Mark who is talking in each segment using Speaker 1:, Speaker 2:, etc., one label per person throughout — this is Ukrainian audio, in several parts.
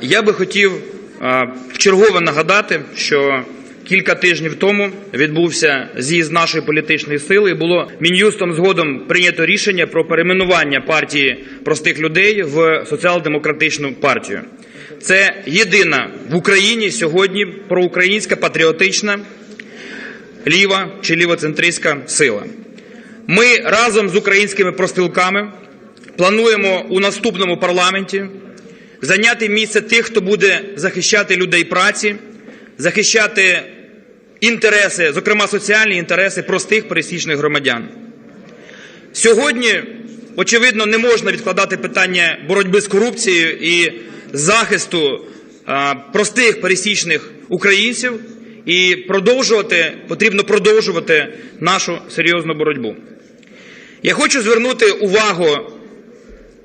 Speaker 1: Я би хотів вчергове нагадати, що кілька тижнів тому відбувся з'їзд нашої політичної сили. Було мін'юстом згодом прийнято рішення про перейменування партії простих людей в соціал-демократичну партію. Це єдина в Україні сьогодні проукраїнська патріотична ліва чи лівоцентристська сила. Ми разом з українськими профспілками плануємо у наступному парламенті зайняти місце тих, хто буде захищати людей праці, захищати інтереси, зокрема соціальні інтереси простих пересічних громадян. Сьогодні, очевидно, не можна відкладати питання боротьби з корупцією і захисту простих пересічних українців, і продовжувати потрібно продовжувати нашу серйозну боротьбу. Я хочу звернути увагу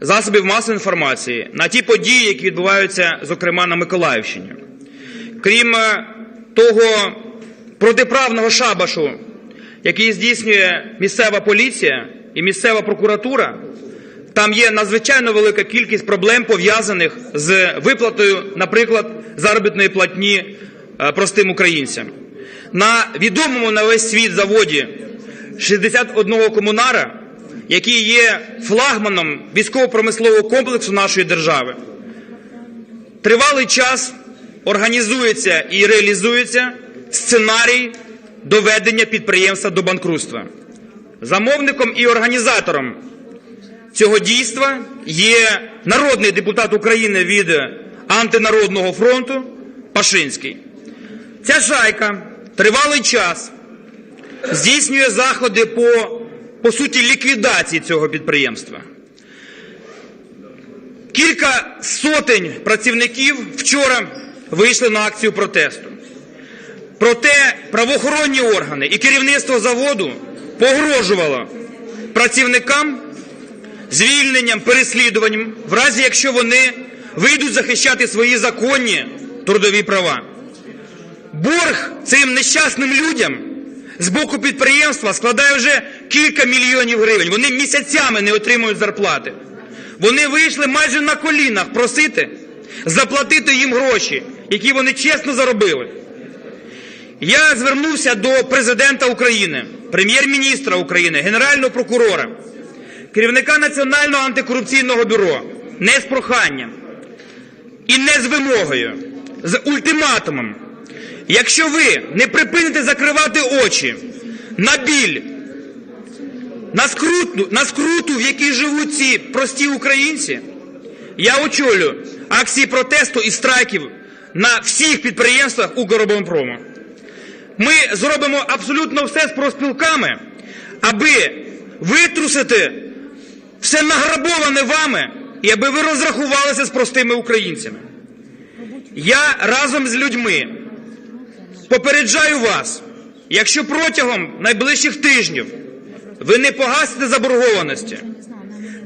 Speaker 1: засобів масової інформації на ті події, які відбуваються, зокрема на Миколаївщині. Крім е, того протиправного шабашу, який здійснює місцева поліція і місцева прокуратура, там є надзвичайно велика кількість проблем пов'язаних з виплатою, наприклад, заробітної платні е, простим українцям. На відомому на весь світ заводі 61 комунара, який є флагманом військово-промислового комплексу нашої держави, тривалий час організується і реалізується сценарій доведення підприємства до банкрутства. Замовником і організатором цього дійства є народний депутат України від антинародного фронту Пашинський. Ця шайка тривалий час здійснює заходи по, по суті ліквідації цього підприємства. Кілька сотень працівників вчора вийшли на акцію протесту. Проте правоохоронні органи і керівництво заводу погрожувало працівникам звільненням, переслідуванням, в разі якщо вони вийдуть захищати свої законні трудові права. Борг цим нещасним людям з боку підприємства складає вже кілька мільйонів гривень. Вони місяцями не отримують зарплати. Вони вийшли майже на колінах просити заплатити їм гроші, які вони чесно заробили. Я звернувся до президента України, прем'єр-міністра України, генерального прокурора, керівника Національного антикорупційного бюро не з проханням і не з вимогою, з ультиматумом. Якщо ви не припините закривати очі на біль, на скруту, на скруту, в якій живуть ці прості українці, я очолю акції протесту і страйків на всіх підприємствах Укроборонпрому. Ми зробимо абсолютно все з профспілками, аби витрусити все награбоване вами і аби ви розрахувалися з простими українцями. Я разом з людьми попереджаю вас, якщо протягом найближчих тижнів ви не погасите заборгованості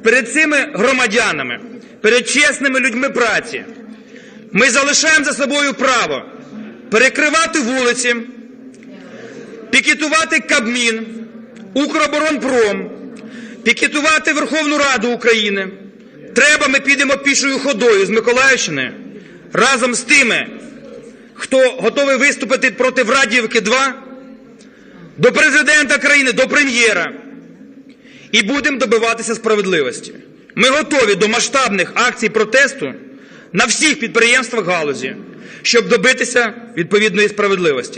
Speaker 1: перед цими громадянами, перед чесними людьми праці, ми залишаємо за собою право перекривати вулиці, пікетувати Кабмін, Укроборонпром, пікетувати Верховну Раду України. Треба, ми підемо пішою ходою з Миколаївщини разом з тими, хто готовий виступити проти Врадіївки 2 до президента країни, до прем'єра. І будемо добиватися справедливості. Ми готові до масштабних акцій протесту на всіх підприємствах галузі, щоб добитися відповідної справедливості.